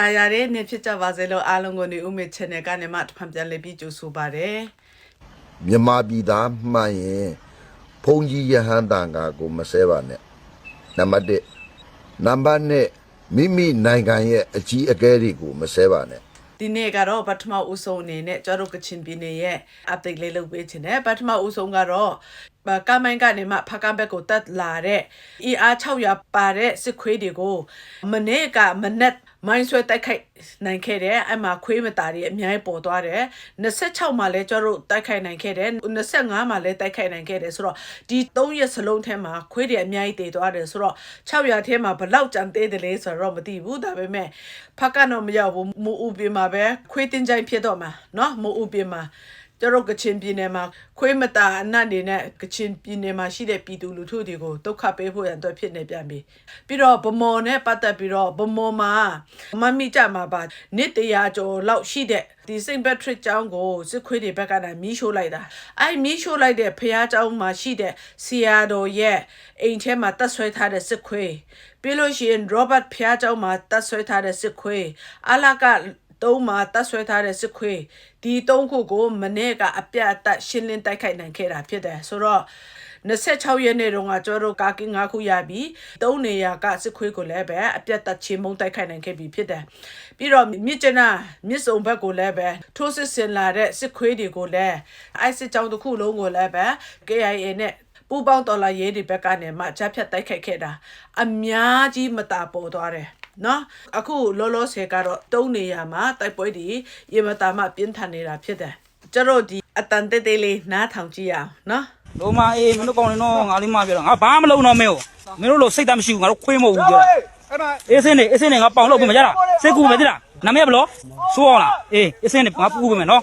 တာယာတဲ့နေ့ဖြစ်ကြပါစေလို့အားလုံးကိုနေဦးမေ channel ကနေမှတစ်ဖန်ပြန်လည်ပြီးကြိုဆိုပါရစေမြန်မာပြည်သားမှန်ရင်ဘုံကြီးယဟန်တန်ကကိုမဆဲပါနဲ့နံပါတ်1နံပါတ်2မိမိနိုင်ငံရဲ့အကြီးအကဲတွေကိုမဆဲပါနဲ့ဒီနေ့ကတော့ပထမဦးဆုံးအနေနဲ့ကျွန်တော်တို့ကချင်ပြည်နယ်ရဲ့ update လေးလုပ်ပေးချင်တယ်ပထမဦးဆုံးကတော့ဘာကမိုင်းကနေမှဖကံဘက်ကိုတက်လာတဲ့ ER 600ပါတဲ့စစ်ခွေးတွေကိုမနေ့ကမနက် မိုင်းဆွဲတိုက်ခိုက်နိုင်ခဲ့တယ်အဲ့မှာခွေးမတာတွေအများကြီးပေါ်သွားတယ်26မှာလဲကျွန်တော်တို့တိုက်ခိုက်နိုင်ခဲ့တယ်25မှာလဲတိုက်ခိုက်နိုင်ခဲ့တယ်ဆိုတော့ဒီ3ရက်စလုံးထဲမှာခွေးတွေအများကြီးတည်သွားတယ်ဆိုတော့600ထဲမှာဘလောက်ကြံသေးတယ်လဲဆိုတော့မသိဘူးဒါပေမဲ့ဖကတော့မရောက်ဘူးမူဥပမှာပဲခွေးတင်ကြိုင်ဖြစ်တော့မှာเนาะမူဥပမှာ ကျတော့ကချင်ပြည်နယ်မှာခွေးမတာအနတ်နေနဲ့ကချင်ပြည်နယ်မှာရှိတဲ့ပြည်သူလူထုတွေကိုဒုက္ခပေးဖို့ရန်အတွက်ဖြစ်နေပြန်ပြီပြီးတော့ဗမော်နဲ့ပတ်သက်ပြီးတော့ဗမော်မှာမမီကြမှာပါနှစ်တရာကျော်လောက်ရှိတဲ့ဒီစိန့်ဘက်ထရစ်ကျောင်းကိုစစ်ခွေးတွေဘက်ကလည်းမီးရှို့လိုက်တာအဲ့မီးရှို့လိုက်တဲ့ဖះကျောင်းမှာရှိတဲ့ဆီယာတော်ရဲ့အိမ်ထဲမှာတတ်ဆွဲထားတဲ့စစ်ခွေးပြီးလို့ရှိရင် Robert ဖះကျောင်းမှာတတ်ဆွဲထားတဲ့စစ်ခွေးအလာက သုံးမှာတတ်ဆွဲထားတဲ့စစ်ခွေးဒီသုံးခုကိုမနေ့ကအပြတ်အသက်ရှင်းလင်းတိုက်ခိုက်နိုင်ခဲ့တာဖြစ်တယ်ဆိုတော့26ရက်နေ့တုန်းကကျော်တို့ကာကင်း9ခုရပြီး၃နေရာကစစ်ခွေးကိုလည်းပဲအပြတ်သက်ချင်းမုံတိုက်ခိုက်နိုင်ခဲ့ပြီဖြစ်တယ်ပြီးတော့မြစ်ကျနာမြစ်စုံဘက်ကိုလည်းပဲထိုးစစ်ဆင်လာတဲ့စစ်ခွေးတွေကိုလည်းအိုက်စစ်ကြောင်းတစ်ခုလုံးကိုလည်းပဲ KIA နဲ့ပူပေါင်းတော်လာရေးဒီဘက်ကနေမှချက်ဖြတ်တိုက်ခိုက်ခဲ့တာအများကြီးမတာပေါ်သွားတယ် နော်အခုလောလောဆယ်ကတော့တုံးနေရမှာတိုက်ပွဲတွေရေမတာမှပြင်းထန်နေတာဖြစ်တယ်ကျတော့ဒီအတန်တေးသေးလေးနားထောင်ကြည့်ရအောင်နော်လုံးမအေးမင်းတို့ကောင်းနေတော့ငါလေးမပြောတော့ငါဘာမလုပ်တော့မင်းကိုမင်းတို့လို့စိတ်တမရှိဘူးငါတို့ခွေးမဟုတ်ဘူးပြောတာအဲ့ဒါအေးစင်းနေအေးစင်းနေငါပေါင်လို့ပြင်မကြတာစိတ်ကူမယ်တိလားနာမည်ဘလို့ဆိုးအောင်လားအေးအေးစင်းနေငါပူပြင်မယ်နော်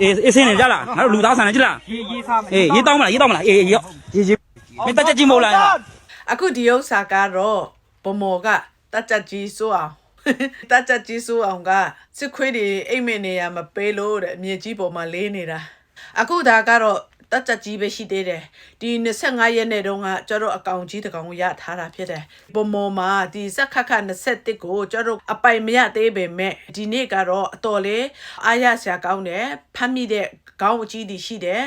အေးအေးစင်းနေကြလားငါတို့လူသားဆန်နေကြလားရေးရေးစားမယ်အေးရေးတောင်းမလားရေးတောင်းမလားအေးရေးရေးရေးမင်းတက်ချက်ကြီးမဟုတ်လားအခုဒီဥစ္စာကတော့ဗမော်က တတ်ချက်ကြီးစိုးအောင် တတ်ချက်ကြီးစိုးအောင်ကစစ်ခွေးတွေအိမ်မက်နေရမပေးလို့တဲ့အမြေကြီးပေါ်မှာလေးနေတာအခုဒါကတော့တတ်ချက်ကြီးပဲရှိသေးတယ်ဒီ25ရက်နေ့တုန်းကကျတော့အကောင်ကြီးတကောင်ကိုရထားတာဖြစ်တယ်ဗမော်မှာဒီစက်ခက်ခ21ကိုကျတော့အပိုင်မရသေးပေမဲ့ဒီနေ့ကတော့အတော်လေးအားရစရာကောင်းတယ်ဖမ်းမိတဲ့ခေါင်းအကြီးတွေရှိတယ်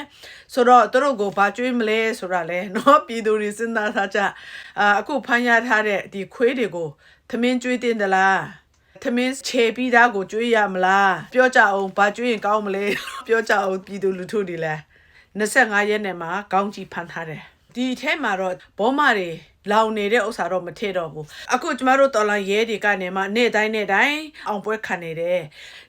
ဆိုတော့သူတို့ကိုဘာကျွေးမလဲဆိုတာလဲเนาะပြည်သူတွေစဉ်းစားထားကြအာအခုဖမ်းရထားတဲ့ဒီခွေးတွေကို သမင်းကျွေးတင်သလားသမင်းခြေပြီးသားကိုကျွေးရမလားပြောကြအောင်ဘာကျွေးရင်ကောင်းမလဲပြောကြအောင်ပြည်သူလူထုတွေလဲ25ရက်နဲ့မှာကောင်းကြီးဖမ်းထားတယ်ဒီထဲမှာတော့ဘောမတွေ လောင်နေတဲ့ဥစ္စာတော့မထည့်တော့ဘူးအခုကျမတို့တော်လိုင်းရဲတွေကနေမှနေ့တိုင်းနေ့တိုင်းအောင်ပွဲခံနေတယ်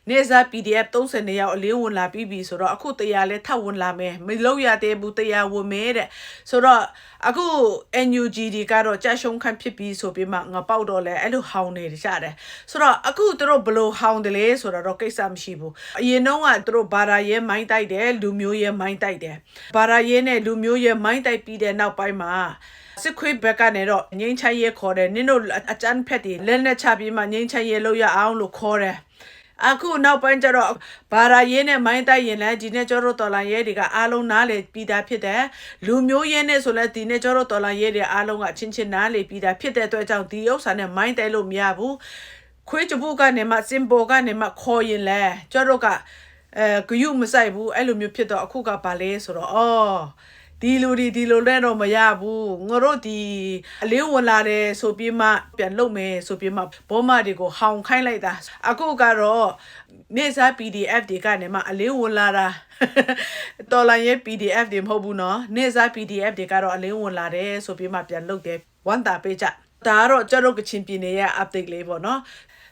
နေ့စား PDF 30နေရောက်အလင်းဝင်လာပြီးပြီဆိုတော့အခုတရားလဲထပ်ဝင်လာမယ်မလို့ရသေးဘူးတရားဝင်မယ်တဲ့ဆိုတော့အခု NUG ဒီကတော့ကြာရှုံးခန့်ဖြစ်ပြီးဆိုပြီးမှငါပေါက်တော့လဲအဲ့လိုဟောင်းနေကြတယ်ဆိုတော့အခုသူတို့ဘလို့ဟောင်းတယ်လဲဆိုတော့ကိစ္စမရှိဘူးအရင်တော့ကသူတို့ဘာသာရဲမိုင်းတိုက်တယ်လူမျိုးရဲမိုင်းတိုက်တယ်ဘာသာရဲနဲ့လူမျိုးရဲမိုင်းတိုက်ပြီးတဲ့နောက်ပိုင်းမှာ စစ်ခွေးဘက်ကနေတော့ငိမ့်ချရဲခေါ်တယ်နင်တို့အကျန်းဖက်တွေလက်နဲ့ချပြီးမှငိမ့်ချရဲလို့ရအောင်လို့ခေါ်တယ်အခုနောက်ပိုင်းကျတော့ဘာသာရေးနဲ့မိုင်းတိုက်ရင်လည်းဒီနေ့ကျတော့တော်လာရဲတွေကအားလုံးနားလေပြီးသားဖြစ်တယ်လူမျိုးရဲနဲ့ဆိုလည်းဒီနေ့ကျတော့တော်လာရဲတွေအားလုံးကချင်းချင်းနားလေပြီးသားဖြစ်တဲ့အတွက်ကြောင့်ဒီဥစ္စာနဲ့မိုင်းတိုက်လို့မရဘူးခွေးချပုကနေမှစင်ပေါ်ကနေမှခေါ်ရင်လဲကျတော့ကအဲဂယုမဆိုင်ဘူးအဲ့လိုမျိုးဖြစ်တော့အခုကဘာလဲဆိုတော့အော် ဒီလိုဒီဒီလိုလည်းတော့မရဘူးငါတို့ဒီအလေးဝင်လာတယ်ဆိုပြီးမှပြန်လုပ်မယ်ဆိုပြီးမှဘောမတွေကိုဟောင်ခိုင်းလိုက်တာအခုကတော့နေစား PDF တွေကနေမှအလေးဝင်လာတာ တော်လိုင်းရဲ့ PDF တွေမဟုတ်ဘူးเนาะနေစား PDF တွေကတော့အလေးဝင်လာတယ်ဆိုပြီးမှပြန်လုပ်တယ်ဝန်တာပေးကြဒါကတော့ကျတော့ကချင်ပြည်နယ်ရဲ့ update လေးပေါ့เนาะ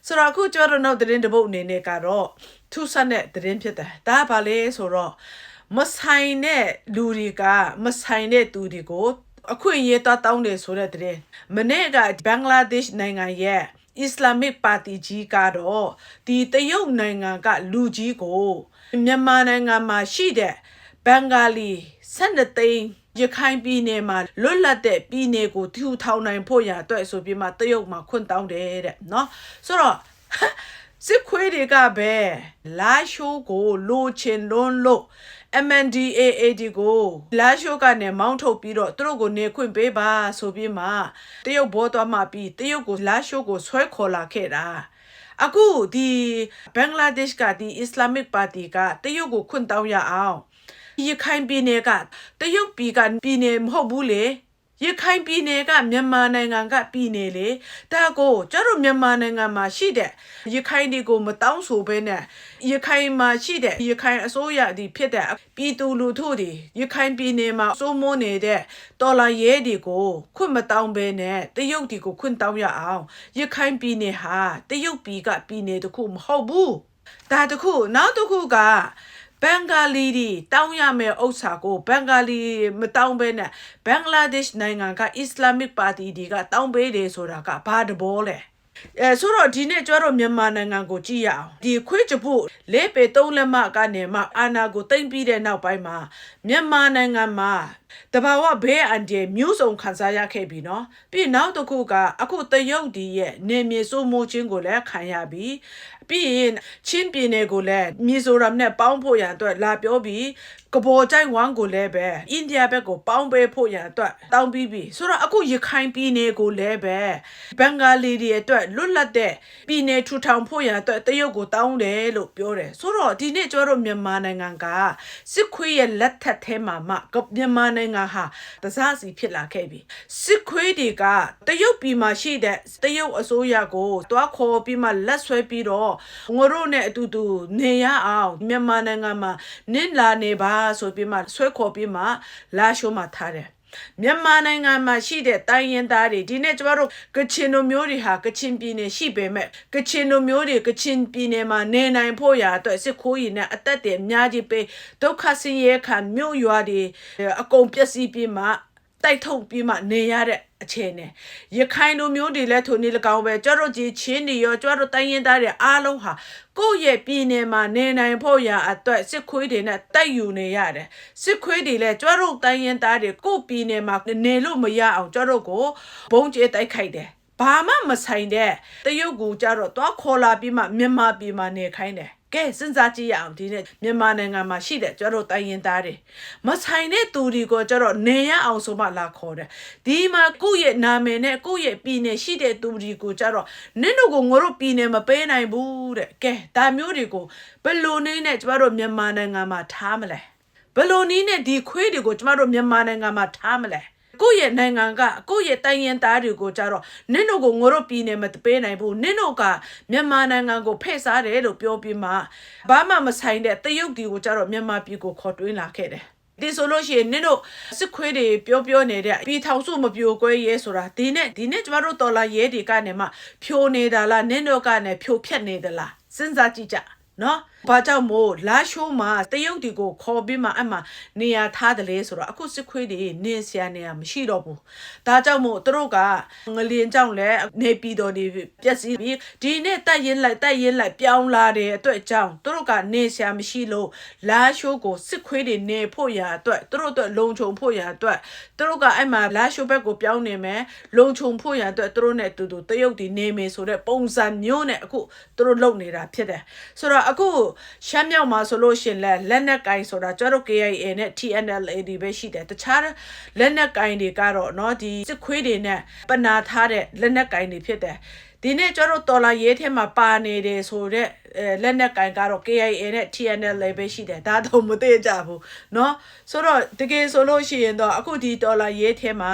ဆိုတော့အခုကျတော့နောက်သတင်းတစ်ပုတ်အနေနဲ့ကတော့ထူးဆန်းတဲ့သတင်းဖြစ်တယ်ဒါကဘာလဲဆိုတော့ မဆိုင်တဲ့လူတွေကမဆိုင်တဲ့သူတွေကိုအခွင့်အရေးတောင်းတယ်ဆိုတဲ့တဲ့မနေ့ကဘင်္ဂလားဒေ့ရှ်နိုင်ငံရဲ့အစ္စလာမစ်ပါတီကြီးကတော့ဒီတရုတ်နိုင်ငံကလူကြီးကိုမြန်မာနိုင်ငံမှာရှိတဲ့ဘင်္ဂါလီ12သိန်းရခိုင်ပြည်နယ်မှာလွတ်လပ်တဲ့ပြည်နယ်ကိုထူထောင်နိုင်ဖို့ရအတွက်ဆိုပြီးမှတရုတ်မှာခွင့်တောင်းတယ်တဲ့နော်ဆိုတော့စစ်ခွေးတွေကပဲလာရှိုးကိုလိုချင်လွန်းလို့ MNDAAD ကိုလာရှိုးကနေမောင်းထုတ်ပြီးတော့သူတို့ကိုနေခွင့်ပေးပါဆိုပြီးမှတရုတ်ဘောသွားမှပြီးတရုတ်ကိုလာရှိုးကိုဆွဲခေါ်လာခဲ့တာအခုဒီဘင်္ဂလားဒေ့ရှ်ကဒီအစ္စလာမစ်ပါတီကတရုတ်ကိုခွင့်တောင်းရအောင်ရခိုင်ပြည်နယ်ကတရုတ်ပြည်ကပြည်နယ်မဟုတ်ဘူးလေ ရခိုင်ပြည်နယ်ကမြန်မာနိုင်ငံကပြည်နယ်လေဒါကိုကျတို့မြန်မာနိုင်ငံမှာရှိတဲ့ရခိုင်တွေကိုမတောင်းဆိုဘဲနဲ့ရခိုင်မှာရှိတဲ့ရခိုင်အစိုးရဒီဖြစ်တဲ့ပြည်သူလူထုတွေရခိုင်ပြည်နယ်မှာစိုးမိုးနေတဲ့တော်လာရဲတွေကိုခွင့်မတောင်းဘဲနဲ့တရုတ်တွေကိုခွင့်တောင်းရအောင်ရခိုင်ပြည်နယ်ဟာတရုတ်ပြည်ကပြည်နယ်တစ်ခုမဟုတ်ဘူးဒါတစ်ခုနောက်တစ်ခုကဘ င်္ဂါလီတွေတောင်းရမယ်ဥစ္စာကိုဘင်္ဂါလီမတောင်းဘဲနဲ့ဘင်္ဂလားဒေ့ရှ်နိုင်ငံကအစ္စလာမစ်ပါတီတွေကတောင်းပေးတယ်ဆိုတာကဘာတဘောလဲအဲဆိုတော့ဒီနေ့ကျွန်တော်မြန်မာနိုင်ငံကိုကြည့်ရအောင်ဒီခွေးချဖို့လေးပေသုံးလက်မကနေမှအာနာကိုတင်ပြီးတဲ့နောက်ပိုင်းမှာမြန်မာနိုင်ငံမှာတဘာဝဘေးအန္တရာယ်မျိုးစုံခံစားရခဲ့ပြီနော်ပြီးနောက်တစ်ခုကအခုတရုတ်ဒီရဲ့နေမြေစိုးမိုးခြင်းကိုလည်းခံရပြီး ပြီးရင်ချင်းပြည်နယ်ကိုလည်းမီဇိုရမ်နဲ့ပေါင်းဖို့ရန်အတွက်လာပြောပြီး ကဘော်ကြိုင်ဝမ်ကိုလည်းပဲအိန္ဒိယဘက်ကိုပေါင်းပေးဖို့ရန်အတွက်တောင်းပြီးပြီဆိုတော့အခုရခိုင်ပြည်နယ်ကိုလည်းပဲဘင်္ဂါလီတွေအတွက်လွတ်လပ်တဲ့ပြည်နယ်ထူထောင်ဖို့ရန်အတွက်တရုတ်ကိုတောင်းတယ်လို့ပြောတယ်ဆိုတော့ဒီနေ့ကျတော့မြန်မာနိုင်ငံကစစ်ခွေးရဲ့လက်ထက်ထဲမှာမှကမြန်မာနိုင်ငံဟာတစားစီဖြစ်လာခဲ့ပြီစစ်ခွေးတွေကတရုတ်ပြည်မှာရှိတဲ့တရုတ်အစိုးရကိုတွားခေါ်ပြီးမှလက်ဆွဲပြီးတော့ငိုတို့နဲ့အတူတူနေရအောင်မြန်မာနိုင်ငံမှာနင့်လာနေပါဆိုပြီးမှဆွဲခေါ်ပြီးမှလာရှိုးမှာထားတယ်မြန်မာနိုင်ငံမှာရှိတဲ့တိုင်းရင်းသားတွေဒီနေ့ကျမတို့ကချင်လူမျိုးတွေဟာကချင်ပြည်နယ်ရှိပေမဲ့ကချင်လူမျိုးတွေကချင်ပြည်နယ်မှာနေနိုင်ဖို့ရာအတွက်စစ်ခိုးရင်နဲ့အသက်တွေအများကြီးပေးဒုက္ခဆင်းရဲခံမြို့ရွာတွေအကုန်ပျက်စီးပြီးမှတိုက်ထုတ်ပြီးမှနေရတဲ့ အခြေအနေရခိုင်လူမျိုးတွေလည်းထိုနည်း၎င်းပဲကျတို့ကြီးချင်းတွေရောကျတို့တိုင်းရင်းသားတွေအားလုံးဟာကိုယ့်ရဲ့ပြည်နယ်မှာနေနိုင်ဖို့ရာအတွက်စစ်ခွေးတွေနဲ့တိုက်ယူနေရတယ်စစ်ခွေးတွေလည်းကျတို့တိုင်းရင်းသားတွေကိုယ့်ပြည်နယ်မှာနေလို့မရအောင်ကျတို့ကိုဘုံကျဲတိုက်ခိုက်တယ်ဘာမှမဆိုင်တဲ့တရုတ်ကူကြတော့သွားခေါ်လာပြီးမှမြန်မာပြည်မှာနေခိုင်းတယ် ကဲစဉ်းစားကြည့်ရအောင်ဒီနေ့မြန်မာနိုင်ငံမှာရှိတဲ့ကျတို့တိုင်းရင်းသားတွေမဆိုင်တဲ့သူတွေကိုကျတော့နေရအောင်ဆိုမှလာခေါ်တယ်ဒီမှာကိုယ့်ရဲ့နာမည်နဲ့ကိုယ့်ရဲ့ပြည်နယ်ရှိတဲ့သူတွေကိုကျတော့နင့်တို့ကိုငါတို့ပြည်နယ်မပေးနိုင်ဘူးတဲ့ကဲဒါမျိုးတွေကိုဘယ်လိုနေနဲ့ကျတို့မြန်မာနိုင်ငံမှာထားမလဲဘယ်လိုနည်းနဲ့ဒီခွေးတွေကိုကျမတို့မြန်မာနိုင်ငံမှာထားမလဲ ကိုယ့်ရဲ့နိုင်ငံကကိုယ့်ရဲ့တိုင်းရင်းသားတွေကိုကြတော့နင့်တို့ကိုငါတို့ပြည်နယ်မပေးနိုင်ဘူးနင့်တို့ကမြန်မာနိုင်ငံကိုဖဲ့စားတယ်လို့ပြောပြီးမှဘာမှမဆိုင်တဲ့တရုတ်ပြည်ကိုကြတော့မြန်မာပြည်ကိုခေါ်တွင်းလာခဲ့တယ်ဒီဆိုလို့ရှိရင်နင်တို့စစ်ခွေးတွေပြောပြောနေတဲ့ပြည်ထောင်စုမပြိုကွဲရဲဆိုတာဒီနဲ့ဒီနဲ့ကျမတို့တော်လာရဲတွေကနေမှဖြိုနေတာလားနင်တို့ကနေဖြိုဖြက်နေသလားစဉ်းစားကြည့်ကြနော် ဘာကြောင့်မို့လာရှိုးမှာတရုတ်ဒီကိုခေါ်ပြီးမှအမှနေရာထားတယ်လေဆိုတော့အခုစစ်ခွေးတွေနေဆရာနေရာမရှိတော့ဘူးဒါကြောင့်မို့သူတို့ကငလင်ကြောင့်လဲနေပြည်တော်တွေပြက်စီးပြီးဒီနေ့တက်ရင်လိုက်တက်ရင်လိုက်ပြောင်းလာတဲ့အတွက်ကြောင့်သူတို့ကနေဆရာမရှိလို့လာရှိုးကိုစစ်ခွေးတွေနေဖို့ရာအတွက်သူတို့အတွက်လုံခြုံဖို့ရာအတွက်သူတို့ကအဲ့မှာလာရှိုးဘက်ကိုပြောင်းနေမယ်လုံခြုံဖို့ရာအတွက်သူတို့နဲ့အတူတူတရုတ်ဒီနေမယ်ဆိုတဲ့ပုံစံမျိုးနဲ့အခုသူတို့လုပ်နေတာဖြစ်တယ်ဆိုတော့အခုရှမ်းမြောက်မှာဆိုလို့ရှရင်လက်လက်နက်ကင်ဆိုတာကျတော့ KIA နဲ့ TNLA တွေပဲရှိတယ်တခြားလက်နက်ကင်တွေကတော့เนาะဒီစစ်ခွေးတွေနဲ့ပနာထားတဲ့လက်နက်ကင်တွေဖြစ်တယ် ဒီနေ့ကျတော့တော်လာရေးထဲမှာပါနေတယ်ဆိုတော့အဲလက်နက်ကင်ကတော့ KIA နဲ့ TNL ပဲရှိတယ်ဒါတော့မသိကြဘူးเนาะဆိုတော့တကယ်ဆိုလို့ရှိရင်တော့အခုဒီဒေါ်လာရေးထဲမှာ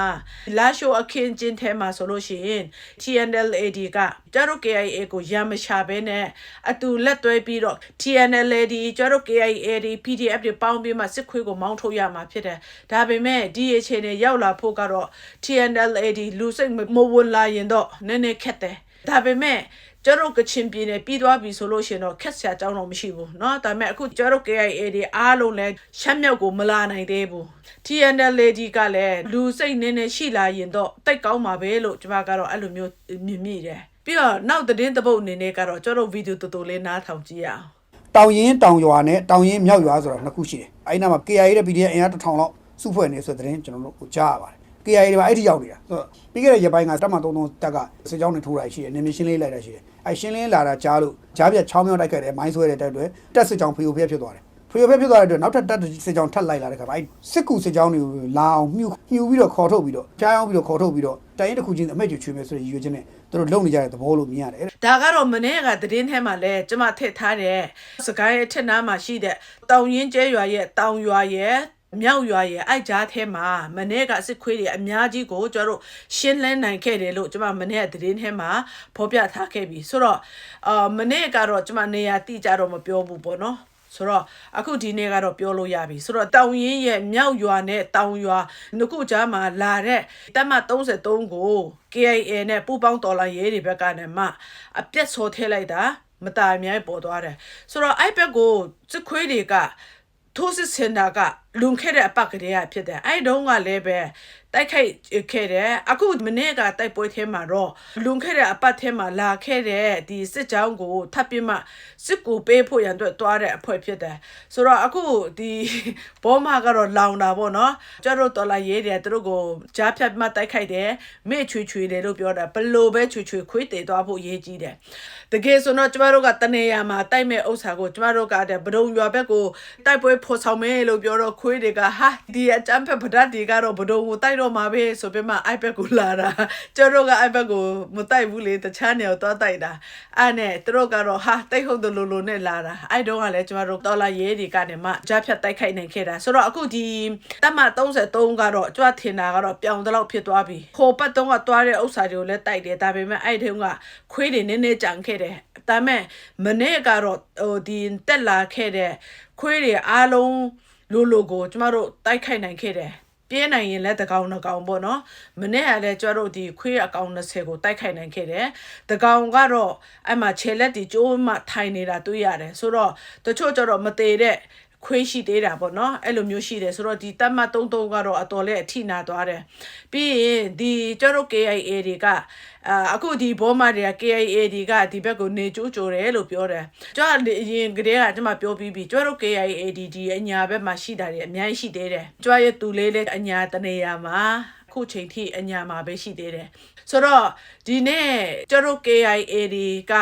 လာရှိုအခင်းချင်းထဲမှာဆိုလို့ရှိရင် TNL AD ကကျတော့ KIA ကိုရမ်းမချဘဲနဲ့အတူလက်တွဲပြီးတော့ TNL AD ကျတော့ KIA ဒီ PDF တွေပေါင်းပြီးမှစစ်ခွေးကိုမောင်းထုတ်ရမှာဖြစ်တယ်ဒါပေမဲ့ဒီအခြေအနေရောက်လာဖို့ကတော့ TNL AD လူစိတ်မဝင်လာရင်တော့နည်းနည်းခက်တယ် ဒါပေမဲ့ကျတော့ကချင်ပြည်နယ်ပြီးသွားပြီဆိုလို့ရှိရင်တော့ခက်ဆရာအကြောင်းတော့မရှိဘူးเนาะဒါပေမဲ့အခုကျတော့ KIA တွေအားလုံးလဲရှမ်းမြောက်ကိုမလာနိုင်သေးဘူး TNL lady ကလည်းလူစိတ်နည်းနည်းရှိလာရင်တော့တိတ်ကောင်းမှာပဲလို့ကျွန်မကတော့အဲ့လိုမျိုးမြင်မိတယ်ပြီးတော့နောက်သတင်းတစ်ပုတ်အနေနဲ့ကတော့ကျတော့ဗီဒီယိုတော်တော်လေးနားထောင်ကြည့်ရအောင် တောင်ရင်တောင်ရွာနဲ့တောင်ရင်မြောက်ရွာဆိုတာနှစ်ခုရှိတယ်။အဲဒီနားမှာ KIA ရဲ့ PDF အင်အားတစ်ထောင်လောက်စုဖွဲ့နေဆိုတဲ့သတင်းကျွန်တော်တို့ကြားရပါတယ်။ KIA တွေပါအဲ့ဒီရောက်နေတာ။ဆိုတော့ပြီးခဲ့တဲ့ရက်ပိုင်းကတပ်မ33တက်ကစစ်ကြောင်းတွေထိုးတာရှိတယ်။နေမရှင်းလေးလိုက်တာရှိတယ်။အဲရှင်းလင်းလာတာကြားလို့ကြားပြ6မြောက်တိုက်ခဲ့တယ်မိုင်းဆွဲတဲ့တက်တွေတက်စစ်ကြောင်းဖီယိုဖျက်ဖြစ်သွားတယ်။ဖီယိုဖျက်ဖြစ်သွားတဲ့အတွက်နောက်ထပ်တက်စစ်ကြောင်းထပ်လိုက်လာတဲ့ခါမှာအဲစစ်ကူစစ်ကြောင်းတွေကိုလာအောင်မြှူမြှူပြီးတော့ခေါ်ထုတ်ပြီးတော့ဖျားအောင်ပြီးတော့ခေါ်ထုတ်ပြီးတော့တိုင်ရင်တစ်ခုချင်းအမိတ်ချွေချွေမယ်ဆိုတဲ့ရည်ရွယ်ချက်နဲ့သူတို့လုံနေကြတဲ့သဘောလို့မြင်ရတယ်တဲ့ဒါကတော့မနေ့ကသတင်းထဲမှာလဲကျမထည့်ထားတဲ့စကိုင်းအထက်နားမှာရှိတဲ့တောင်ရင်ကျဲရွာရဲ့တောင်ရွာရဲ့ အမြောက်ရွာရဲ့အိုက်ကြားထဲမှာမနေ့ကစစ်ခွေးတွေအများကြီးကိုကျွန်တော်တို့ရှင်းလင်းနိုင်ခဲ့တယ်လို့ကျွန်မမနေ့ကသတင်းထဲမှာဖော်ပြထားခဲ့ပြီဆိုတော့အာမနေ့ကတော့ကျွန်မနေရာတိကြတော့မပြောဘူးပေါ့နော်ဆိုတော့အခုဒီနေ့ကတော့ပြောလို့ရပြီဆိုတော့တောင်ရင်ရဲ့မြောက်ရွာနဲ့တောင်ရွာနှစ်ခုကြားမှာလာတဲ့တပ်မ33ကို KIA နဲ့ပူးပေါင်းတော်လှန်ရေးတွေဘက်ကနေမှအပြက်ဆော်ထည့်လိုက်တာမတားအများပေါ်သွားတယ်ဆိုတော့အဲ့ဘက်ကိုစစ်ခွေးတွေက ထိုးစစ်စင်တာကလွန်ခဲ့တဲ့အပတ်ကလေးကဖြစ်တယ်အဲ့တုန်းကလည်းပဲ တိုက်ခိုက်ခဲ့တယ်အခုမနေ့ကတိုက်ပွဲထဲမှာတော့လွန်ခဲ့တဲ့အပတ်ထဲမှာလာခဲ့တဲ့ဒီစစ်ကြောင်းကိုထပ်ပြီးမှစစ်ကူပေးဖို့ရန်အတွက်တွားတဲ့အဖွဲ့ဖြစ်တယ်ဆိုတော့အခုဒီဘောမကတော့လောင်တာပေါ့နော်ကျန်တို့တော်လာရေးတယ်သူတို့ကိုကြားဖြတ်မှတိုက်ခိုက်တယ်မေ့ချွေချွေတယ်လို့ပြောတာဘလို့ပဲချွေချွေခွေးတည်သွားဖို့ရေးကြီးတယ်တကယ်ဆိုတော့ကျမတို့ကတနေရာမှာတိုက်မဲ့ဥစ္စာကိုကျမတို့ကတဲ့ဗဒုံရွာဘက်ကိုတိုက်ပွဲဖော်ဆောင်မယ်လို့ပြောတော့ခွေးတွေကဟာဒီအကြမ်းဖက်ဗဒတ်တွေကတော့ဗဒုံကိုတိုက်တော့မှာပဲဆိုပြီးမှ iPad ကိုလာတာကျတို့က iPad ကိုမတိုက်ဘူးလေတခြားနေရာတော့တိုက်တာအဲ့နဲ့သူတို့ကတော့ဟာတိုက်ဟုတ်တယ်လို့လို့နဲ့လာတာအဲ့တော့ကလည်းကျမတို့တော်လာရဲတွေကနေမှကြားဖြတ်တိုက်ခိုက်နိုင်ခဲ့တာဆိုတော့အခုဒီတက်မ33ကတော့ကြွထင်တာကတော့ပြောင်းတော့ဖြစ်သွားပြီခိုပတ်တုံးကတွားတဲ့ဥစ္စာတွေကိုလည်းတိုက်တယ်ဒါပေမဲ့အဲ့ဒီကခွေးတွေနည်းနည်းကြံခဲ့တယ်ဒါပေမဲ့မနေ့ကတော့ဟိုဒီတက်လာခဲ့တဲ့ခွေးတွေအားလုံးလိုလိုကိုကျမတို့တိုက်ခိုက်နိုင်ခဲ့တယ် ပြင်းနိုင်ရင်လည်းတကောင်နှကောင်ပေါ့နော်မနေ့ကလည်းကျမတို့ဒီခွေးအကောင်20ကိုတိုက်ခိုက်နိုင်ခဲ့တယ်တကောင်ကတော့အဲ့မှာခြေလက်တီကျိုးမှထိုင်နေတာတွေ့ရတယ်ဆိုတော့တချို့ကျတော့မသေးတဲ့ ခွေးရှိသေးတာပေါ့နော်အဲ့လိုမျိုးရှိတယ်ဆိုတော့ဒီတတ်မှတ်33ကတော့အတော်လေးအထိနာသွားတယ်ပြီးရင်ဒီကျတို့ KIA တွေကအာအခုဒီဘောမတွေက KIA တွေကဒီဘက်ကိုနေကျိုးကြိုတယ်လို့ပြောတယ်ကျတော့အရင်ကတည်းကကျွန်မပြောပြီးပြီကျတို့ KIA ဒီဒီအညာဘက်မှာရှိတာတွေအများကြီးရှိသေးတယ်ကျရဲ့သူလေးလေးအညာတနေရာမှာခုချိန်ထိအညာမှာပဲရှိသေးတယ်ဆိုတော့ဒီနေ့ကျတို့ KIA တွေက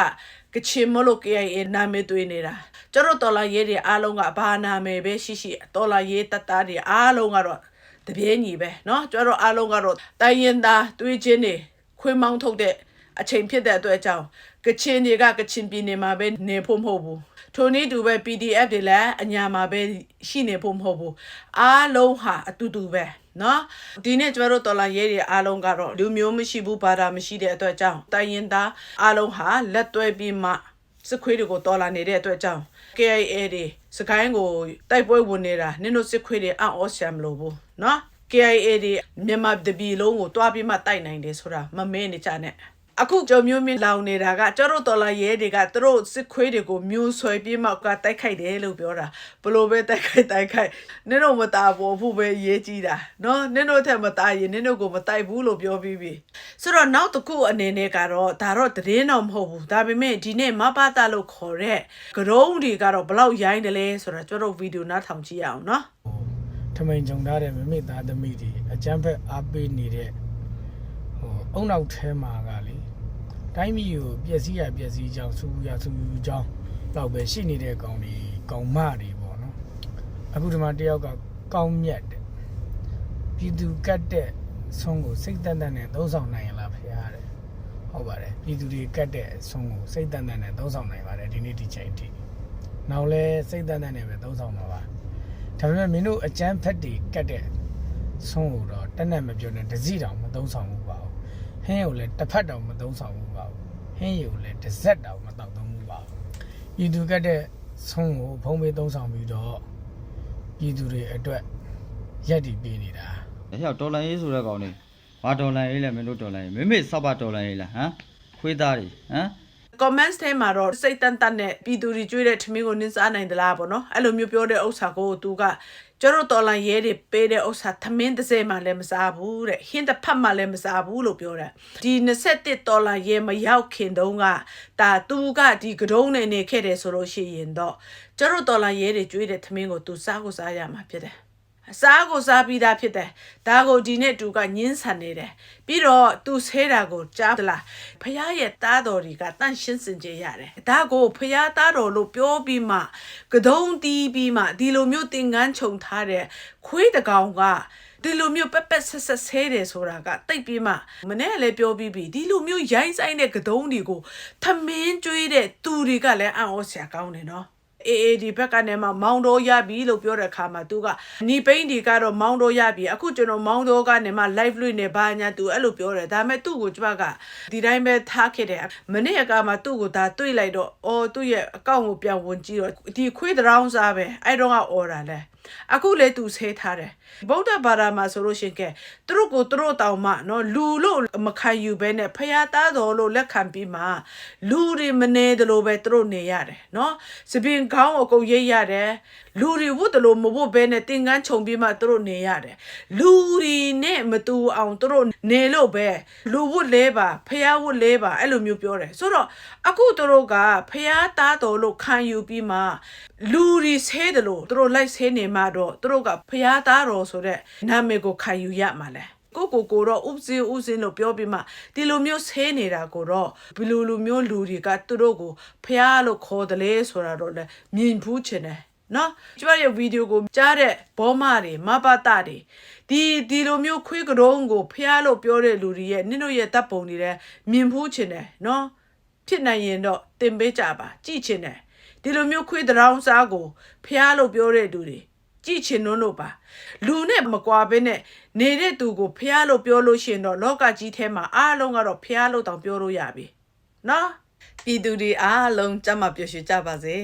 ကချင်မလို့ KIA နာမည်သွေးနေတာကျတို့တော်လာရေးတွေအားလုံးကဘာနာမည်ပဲရှိရှိတော်လာရေးတတ်တာတွေအားလုံးကတော့တပြင်းညီပဲเนาะကျတို့အားလုံးကတော့တိုင်းရင်သားတွေးချင်းတွေခွေးမောင်းထုတ်တဲ့ အချိန်ဖြစ်တဲ့အတွက်ကြောင့်ကချင်တွေကကချင်ပြည်နယ်မှာပဲနေဖို့မဟုတ်ဘူးထိုနည်းတူပဲ PDF တွေလည်းအညာမှာပဲရှိနေဖို့မဟုတ်ဘူးအားလုံးဟာအတူတူပဲနော်ဒီနေ့ကျွန်တော်တို့တော်လန်ရဲတွေအားလုံးကတော့လူမျိုးမရှိဘူးဘာသာမရှိတဲ့အတွက်ကြောင့်တိုင်းရင်းသားအားလုံးဟာလက်တွဲပြီးမှစစ်ခွေးတွေကိုတော်လာနေတဲ့အတွက်ကြောင့် KIA တွေစကိုင်းကိုတိုက်ပွဲဝင်နေတာနင်တို့စစ်ခွေးတွေအံ့ဩစရာမလိုဘူးနော် KIA တွေမြန်မာတပြည်လုံးကိုတွားပြီးမှတိုက်နိုင်တယ်ဆိုတာမမဲနေကြနဲ့ အခုကြုံမျိုးမြင့်လောင်နေတာကကျတို့တော်လာရဲတွေကသူတို့စစ်ခွေးတွေကိုမျိုးဆွဲပြီးမှကတိုက်ခိုက်တယ်လို့ပြောတာဘလို့ပဲတိုက်ခိုက်တိုက်ခိုက်နင်တို့မตาပေါ်ဘူးပဲရေးကြည့်တာเนาะနင်တို့ထက်မตาရင်နင်တို့ကိုမတိုက်ဘူးလို့ပြောပြီးပြီဆိုတော့နောက်တစ်ခုအနေနဲ့ကတော့ဒါတော့သတင်းတော့မဟုတ်ဘူးဒါပေမဲ့ဒီနေ့မပါတာလို့ခေါ်တဲ့ကရုံးတွေကတော့ဘလောက်ရိုင်းတယ်လဲဆိုတော့ကျတို့ဗီဒီယိုနားထောင်ကြည့်ရအောင်เนาะ ထမိန်ကြုံထားတဲ့မမေသားသမီးတွေအကျန်းဖက်အားပေးနေတဲ့ဟိုအုံနောက်ထဲမှာကလေ တိုင်းပြည်ကိုပျက်စီးရပျက်စီးကြောင်းစူရစူကြောင်းတော့ပဲရှိနေတဲ့ကောင်တွေကောင်မတွေပေါ့နော်အခုဒီမှာတယောက်ကကောင်းမြတ်တဲ့ပြည်သူကတ်တဲ့ဆုံးကိုစိတ်တန်တန်နဲ့သုံးဆောင်နိုင်ရလားဖေရတယ်ဟုတ်ပါတယ်ပြည်သူတွေကတ်တဲ့ဆုံးကိုစိတ်တန်တန်နဲ့သုံးဆောင်နိုင်ပါတယ်ဒီနေ့ဒီချိန်ထိနောက်လဲစိတ်တန်တန်နဲ့ပဲသုံးဆောင်မှာပါဒါပေမဲ့မင်းတို့အကျန်းဖက်တွေကတ်တဲ့ဆုံးကိုတော့တက်နဲ့မပြောနဲ့ဒစီတောင်မသုံးဆောင်ဘူးပါဘူးဟင်းကိုလည်းတစ်ဖက်တောင်မသုံးဆောင်ဘူး ပါဘူးဟင်းကိုလည်းတစ်စက်တောင်မတောက်သုံးဘူးပါဘူးပြည်သူကတ်တဲ့ဆုံးကိုဖုံးပေးသုံးဆောင်ပြီးတော့ပြည်သူတွေအတွက်ရက်တည်ပေးနေတာ။အဲ့တော့ဒေါ်လာရေးဆိုတဲ့ကောင်လေးဘာဒေါ်လာရေးလဲမင်းတို့ဒေါ်လာရေးမိမိစပ်ပါဒေါ်လာရေးလားဟမ်ခွေးသားတွေဟမ် comments ထဲမှာတော့စိတ်တန်တန်နဲ့ပြည်သူတွေကြွေးတဲ့ထမင်းကိုနင်းစားနိုင်သလားပေါ့နော်အဲ့လိုမျိုးပြောတဲ့ဥစ္စာကိုသူကကျတော့တော်လန်ရဲတွေပေးတဲ့ဥစ္စာထမင်းတစ်စဲမှလည်းမစားဘူးတဲ့ဟင်းတစ်ဖက်မှလည်းမစားဘူးလို့ပြောတယ်ဒီ27ဒေါ်လာရဲမရောက်ခင်တုန်းကဒါသူကဒီကတုံးနေနေခဲ့တယ်ဆိုလို့ရှိရင်တော့ကျတော့တော်လန်ရဲတွေကြွေးတဲ့ထမင်းကိုသူစားကိုစားရမှာဖြစ်တယ် အစားကိုစားပြီးသားဖြစ်တယ်။ဒါကိုဒီနေ့သူကညင်းဆန်နေတယ်။ပြီးတော့သူဆဲတာကိုကြားသလား။ဖះရဲ့သားတော်တွေကတန့်ရှင်းစင်ကြရတယ်။ဒါကိုဖះသားတော်လို့ပြောပြီးမှကတုံးတီးပြီးမှဒီလိုမျိုးတင်ငန်းခြုံထားတဲ့ခွေးတကောင်ကဒီလိုမျိုးပက်ပက်ဆက်ဆက်ဆဲတယ်ဆိုတာကတိတ်ပြီးမှမနေ့ကလည်းပြောပြီးပြီဒီလိုမျိုးရိုင်းဆိုင်တဲ့ကတုံးတွေကိုသမင်းကျွေးတဲ့သူတွေကလည်းအံ့ဩစရာကောင်းတယ်နော် အေးအေးဒီဘက်ကနေမှမောင်းတော့ရပြီလို့ပြောတဲ့အခါမှာသူကနီပိန်းဒီကတော့မောင်းတော့ရပြီအခုကျွန်တော်မောင်းတော့ကနေမှ live လွှင့်နေပါညာသူအဲ့လိုပြောတယ်ဒါပေမဲ့သူ့ကိုကျမကဒီတိုင်းပဲထားခဲ့တယ်မနေ့ကမှသူ့ကိုဒါတွေ့လိုက်တော့အော်သူ့ရဲ့အကောင့်ကိုပြန်ဝင်ကြည့်တော့ဒီခွေးတရောင်းစားပဲအဲ့တော့ကအော်တာလဲအခုလေသူဆဲထားတယ်ဗုဒ္ဓဘာသာမှာဆိုလို့ရှိရင်ကဲသူတို့ကိုသူတို့တောင်းမှနော်လူလို့မခံယူဘဲနဲ့ဖယားသားတော်လို့လက်ခံပြီးမှလူတွေမနေတယ်လို့ပဲသူတို့နေရတယ်နော်စပင်ခေါင်းကိုအကုန်ရိတ်ရတယ်လူတွေဝတ်တယ်လို့မဝတ်ဘဲနဲ့တင်ကန်းခြုံပြီးမှသူတို့နေရတယ်လူတွေနဲ့မတူအောင်သူတို့နေလို့ပဲလူဝတ်လဲပါဖယားဝတ်လဲပါအဲ့လိုမျိုးပြောတယ်ဆိုတော့အခုသူတို့ကဖယားသားတော်လို့ခံယူပြီးမှလူတွေဆဲတယ်လို့သူတို့လိုက်ဆဲနေမှတော့သူတို့ကဖယားသားတော်ဆိုတဲ့နာမည်ကိုခံယူရမှာလဲကိုကိုကိုတော့ဥပစင်းဥစင်းလို့ပြောပြီးမှဒီလိုမျိုးဆဲနေတာကိုတော့ဘယ်လိုလိုမျိုးလူတွေကသူတို့ကိုဖျားလို့ခေါ်တယ်လေဆိုတာတော့လည်းမြင်ဘူးချင်တယ်နော်ကျမရဲ့ဗီဒီယိုကိုကြားတဲ့ဘောမတွေမပတာတွေဒီဒီလိုမျိုးခွေးကရုံးကိုဖျားလို့ပြောတဲ့လူတွေရဲ့နင်တို့ရဲ့တပ်ပုံတွေလည်းမြင်ဘူးချင်တယ်နော်ဖြစ်နိုင်ရင်တော့တင်ပေးကြပါကြည့်ချင်တယ်ဒီလိုမျိုးခွေးတရောင်းစားကိုဖျားလို့ပြောတဲ့လူတွေ ကြည့်ချင်လို့ပါလူနဲ့မကွာဘဲနဲ့နေတဲ့သူကိုဖះလို့ပြောလို့ရှိရင်တော့လောကကြီးထဲမှာအားလုံးကတော့ဖះလို့တောင်ပြောလို့ရပြီနော်ပြည်သူတွေအားလုံးကြမ်းမပျော်ရွှင်ကြပါစေ